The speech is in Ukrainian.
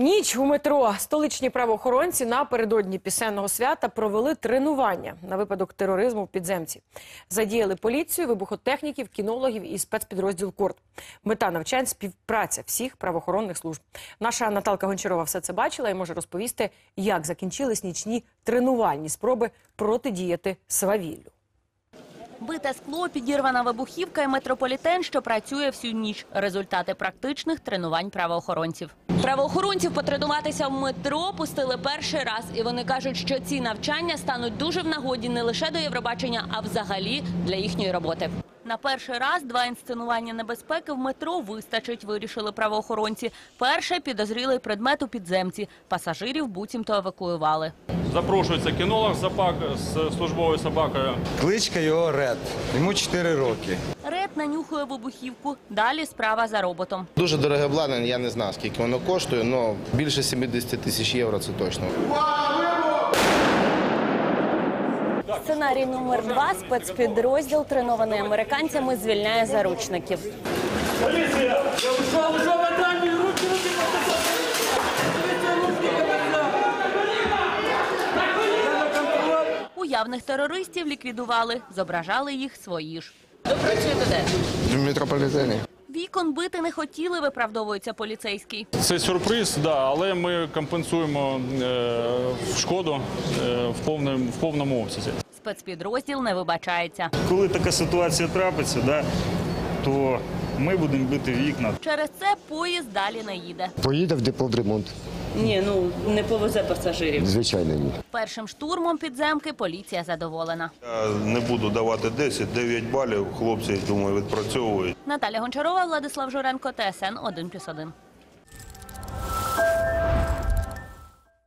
Ніч у метро столичні правоохоронці напередодні пісенного свята провели тренування на випадок тероризму в підземці. Задіяли поліцію, вибухотехніків, кінологів і спецпідрозділ КОРД. Мета навчань співпраця всіх правоохоронних служб. Наша Наталка Гончарова все це бачила і може розповісти, як закінчились нічні тренувальні спроби протидіяти свавіллю. Бите скло, підірвана вибухівка і метрополітен, що працює всю ніч. Результати практичних тренувань правоохоронців. Правоохоронців потренуватися в метро пустили перший раз, і вони кажуть, що ці навчання стануть дуже в нагоді не лише до Євробачення, а взагалі для їхньої роботи. На перший раз два інсценування небезпеки в метро вистачить, вирішили правоохоронці. Перше підозрілий предмет у підземці. Пасажирів буцімто евакуювали. Запрошується кінолог собак з службовою собакою. Кличка його Ред. Йому 4 роки. Ред нанюхує вибухівку. Далі справа за роботом. Дуже дороге обладнання, я не знаю, скільки воно коштує, але більше 70 тисяч євро це точно. Сценарій номер два спецпідрозділ, тренований американцями, звільняє заручників. Уявних терористів ліквідували, зображали їх свої ж. Ви працюєте де? В метрополітені. Вікон бити не хотіли, виправдовується поліцейський. Це сюрприз, да, але ми компенсуємо е, шкоду е, в, повному, в повному обсязі. Спецпідрозділ не вибачається. Коли така ситуація трапиться, да, то ми будемо бити вікна. Через це поїзд далі не їде. Поїде в деполдремонт. Ні, ну не повезе пасажирів. Звичайно, ні. Першим штурмом підземки поліція задоволена. Я не буду давати 10, 9 балів. Хлопці, думаю, відпрацьовують. Наталя Гончарова, Владислав Журенко, ТСН 1+,1.